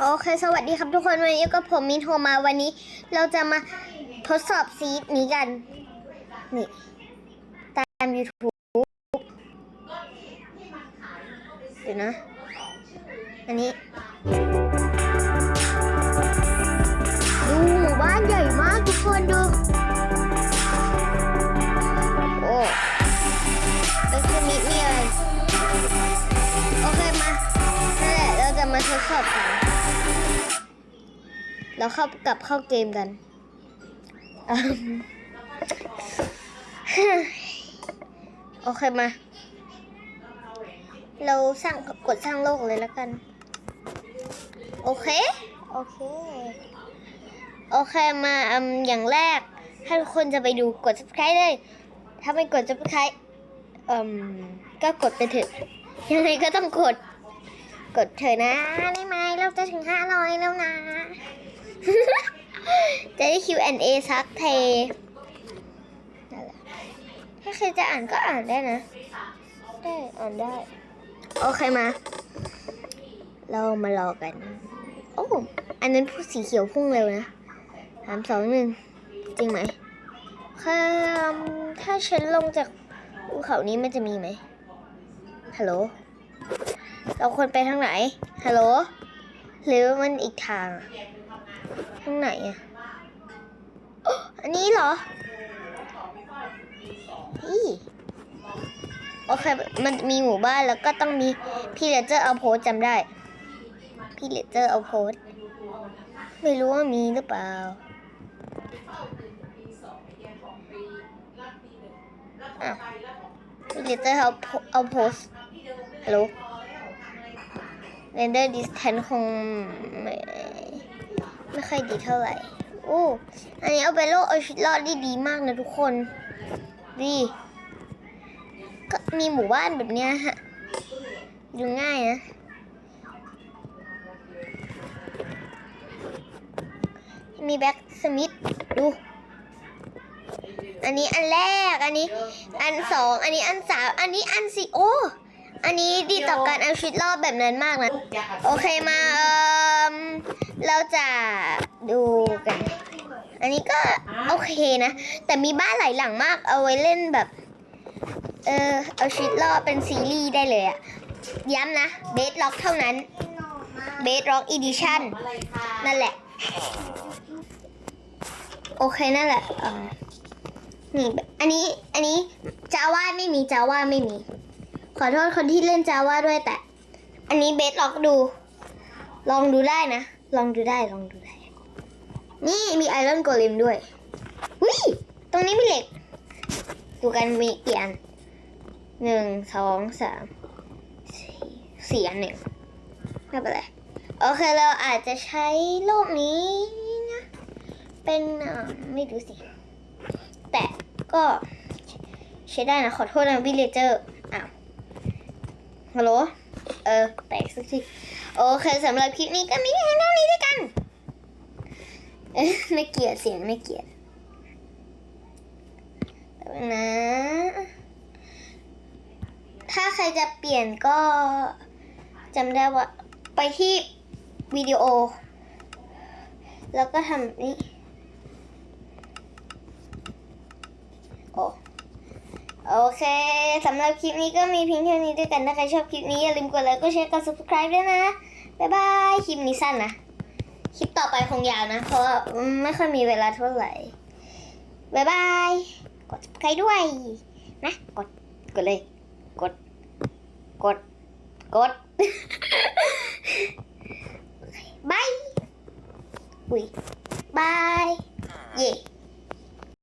โอเค สวัสดีครับทุกคน วันนี้ก็ผมมินโทรมาวันนี้ เราจะมาทดสอบซีดนี้กัน นี่ตาม YouTube เดี๋ยวนะ อันนี้ ทดสอบกันเราเข้ากลับเข้าเกมกันอืมโอเคมา เราสร้างกดสร้างโลกเลยแล้วกัน โอเค โอเค โอเคมาอืมอย่างแรก ถ้าทุกคนจะไปดูกด subscribe เลย ถ้าไม่กด subscribe อืมก็กดไปเถอะยังไงก็ต้องกด กดเถอะนะได้ไหมเราจะถึงห้าร้อยแล้วนะ จะได้ Q&A ซักเทนั่นแหละถ้าใครจะอ่านก็อ่านได้นะ ได้อ่านได้ โอเคมา เรามารอกัน โอ้อันนั้นผู้สีเขียวพุ่งเร็วนะสามสองหนึ่งจริงไหมค่ะถ้าฉันลงจากภูเขานี้มันจะมีไหมฮัลโหล เราควรไปทางไหน ฮัลโหล หรือมันอีกทาง ทางไหนอะอันนี้เหรออีโอเค มันมีหมู่บ้านแล้วก็ต้องมีพี่เลเจอร์เอาโพสจำได้ พี่เลเจอร์เอาโพสไม่รู้ว่ามีหรือเปล่า อะพี่เลเจอร์เอาโพเอาโพสฮัลโหล render distance คงไม่ไม่ค่อยดีเท่าไหร่โอ้อันนี้เอาไปโลกเอาชีวิตรอดได้ดีมากนะทุกคนดีก็มีหมู่บ้านแบบเนี้ยฮะดูง่ายนะมีแบ็กสมิธดู อันนี้อันแรก อันนี้ อันสอง อันนี้อันสาม อันนี้อันสี่โอ้ อันนี้ดีต่อการเอาชีวิตรอดแบบนั้นมากนะ โอเคมาเอิ่มเราจะดูกัน อันนี้ก็โอเคนะ แต่มีบ้านหลายหลังมากเอาไว้เล่นแบบ เออเอาชีวิตรอดเป็นซีรีส์ได้เลยอะย้ำนะเบสล็อกเท่านั้นเบสล็อกอีดิชั่นนั่นแหละ โอเคนั่นแหละอ่านี่อันนี้อันนี้จาว่าไม่มีจาว่าไม่มี ขอโทษคนที่เล่นจาว่าด้วยแต่ อันนี้เบสล็อกดู ลองดูได้นะ ลองดูได้ลองดูได้ นี่มีไอรอนโกเลมด้วยวิตรงนี้มีเหล็ก ดูกันมีกี่อันหนึ่งสองสามสี่สี่อันหนึ่งไม่เป็นไรโอเคเราอาจจะใช้โลกนี้นะ เป็นอ่าไม่รู้สิ แต่ก็ใช้ได้นะ ขอโทษนะวิเลเจอร์อ้า ฮัลโหล เออ แตกสักที โอเคสำหรับคลิปนี้ก็มีเพียงเท่านี้ด้วยกันไม่เกลียดเสียงไม่เกลียดนะ ถ้าใครจะเปลี่ยนก็จำได้ว่า ไปที่วิดีโอ แล้วก็ทำนี่ โอ้ โอเคสำหรับคลิปนี้ก็มีเพียงเท่านี้ด้วยกันถ้าใครชอบคลิปนี้อย่าลืมกดไลค์กดแชร์กด subscribe ด้วยนะ บ๊ายบาย คลิปนี้สั้นนะ คลิปต่อไปคงยาวนะ เพราะไม่ค่อยมีเวลาเท่าไหร่ บ๊ายบาย กด subscribe ด้วย นะ กด กดเลย กด กด กดบาย อุ้ยบาย เย่